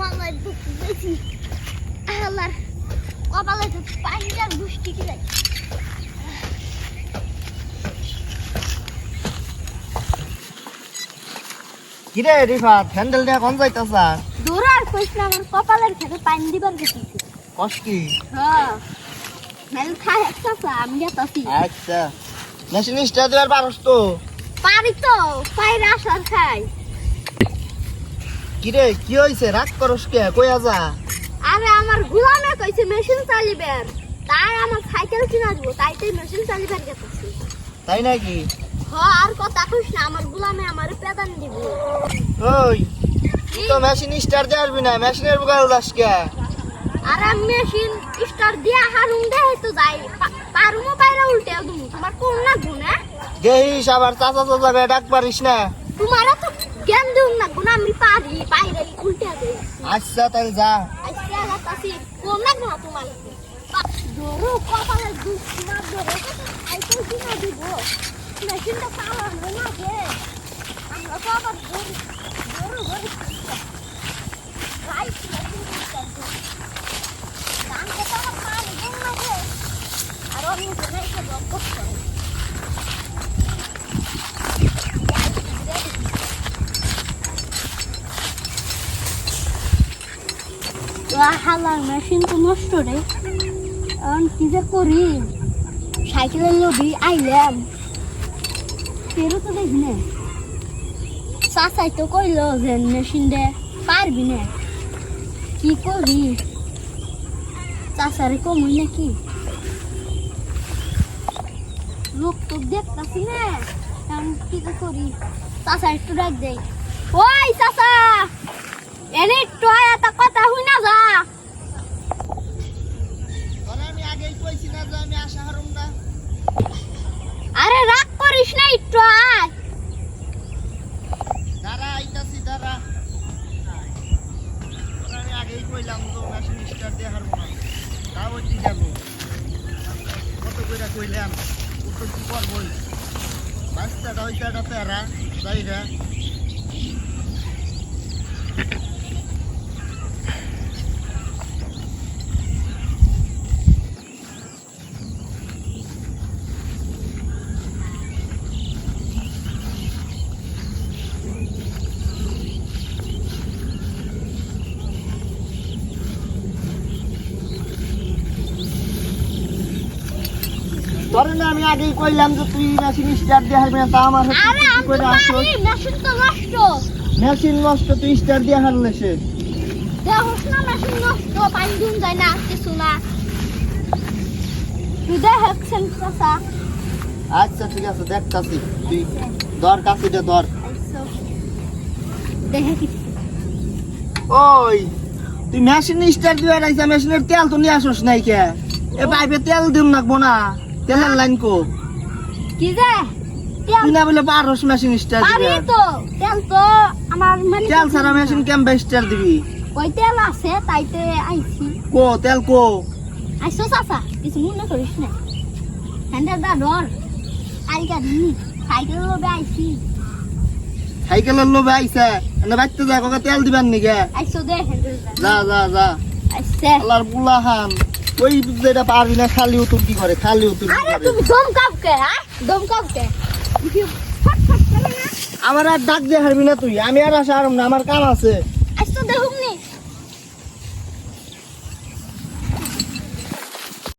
মালায় দুঃখ বেশি আল্লাহর কপালে তো পাঞ্জার গুষ্টি কি যায় কিরে রিফাত হ্যান্ডেল নিয়ে কোন যাইতাছা? দূর আর কইস না আমার কপালের খেতে পানি দিবার গেছি কস কি? হ্যাঁ। মেল খাই একটা আমি গেতাছি আচ্ছা। মেশিন স্টার পারস তো? পারি তো পাইরে আসার খাই। কিরে কি হইছে? রাগ করস কে? কইয়া যা আরে আমার গুলামে কইছে মেশিন চালিবেন। তাই আমার সাইকেল কিনা দিব তাই তো মেশিন চালিবার গেতাছি। তাই নাকি? হ আর কথা কইস না আমার গুলামে আমার পেদান দিব। ওই তুই তো মেশিন স্টার দিয়ে আসবি না মেশিনের বুকাল দাস কে? আর মেশিন স্টার দিয়া হারুম দে তো যাই। পারুমো বাইরে উল্টে দুম। তোমার কোন না গুনা দেহিস আবার চাচা চাচা ডাক পারিস না। তোমার তো জ্ঞান দিউম না গুনা আমি পারি বাইরে উল্টে দেই আচ্ছা তাহলে যা। আইসা গাতাছি কোন না গুনা তোমার দরু কপালে দুধ না দরু আইতো কিনা দিব মেশিনটা পাওয়ার না গে আমরা তো আবার দরু দরু দরু রাইট মেশিন করতে কামকে তো আমার পানি দিন না গে আর আমি জন্য একটা মেশিন তো নষ্ট রে। কি যে করি? সাইকেলের লবি আইলাম। ফেরো তো দেখি মেশিন পারবি না। কি করি চাচারে কমই নাকি? লোক তো দেখতাছি না। এখন কি করি? চাচা একটু ডাক দেই। ওই চাচা এনে একটু একটা কথা হই না যা তোরে আমি আগেই কইছি না যে আমি আশা হারুম না আরে রাগ করিস না একটু আয় দাঁড়া আইতাছি দাঁড়া তোরে আমি আগেই কইলাম তো মেশিন স্টার দিয়ে হারবো না তাও কি যাব। কত কইরা কইলাম, উত্তর কি করবই? বাচ্চাটা হইতে একটা তেরা যাই রে না আমি আগেই কইলাম যে তুই মেশিন স্টার দিয়ে হারবি না তা আমার হচ্ছে কি করে মেশিন তো নষ্ট। মেশিন নষ্ট তুই স্টার দিয়ে হারলে সে। দেখোস না মেশিন নষ্ট পানি দিন যায় না কিছু না। তুই দেখছেন চাচা? আচ্ছা ঠিক আছে দেখতাছি। তুই দর কাছিটা দর দেখে কি? ওই তুই মেশিন স্টার দিয়ে মেশিনের তেল তো নিয়ে আসোস নাই কে? এ পাইপে তেল দিম নাকবো না। তেলের লাইন কো? কি যে? তেল তুই না বলে পারস মেশিন স্টার দিবে। তো তেল তো আমার মানে তেল ছাড়া মেশিন কেমবে স্টার দিবি? ওই তেল আছে তাইতে আইছি। কো তেল কো। আইসো চাচা কিছু মনে করিস না। হ্যান্ডেল দা ডর কালকা দিন সাইকেল লোবে আইছি। সাইকেলের লোভে আইছে এনে বাইতে যা কাকা তেল দিবেন নিকে? আইসো দে যা যা যা। আইসে। আল্লাহর বুলাহান। ওই যেটা পারবি না খালি উতুর কি করে? খালি উতুর আরে তুমি দম কাপকে হ্যাঁ? দম কাপকে আমার আর ডাক দিয়ে হারবি না তুই। আমি আর আসা হারম না আমার কাম আছে। আইসো দেখুম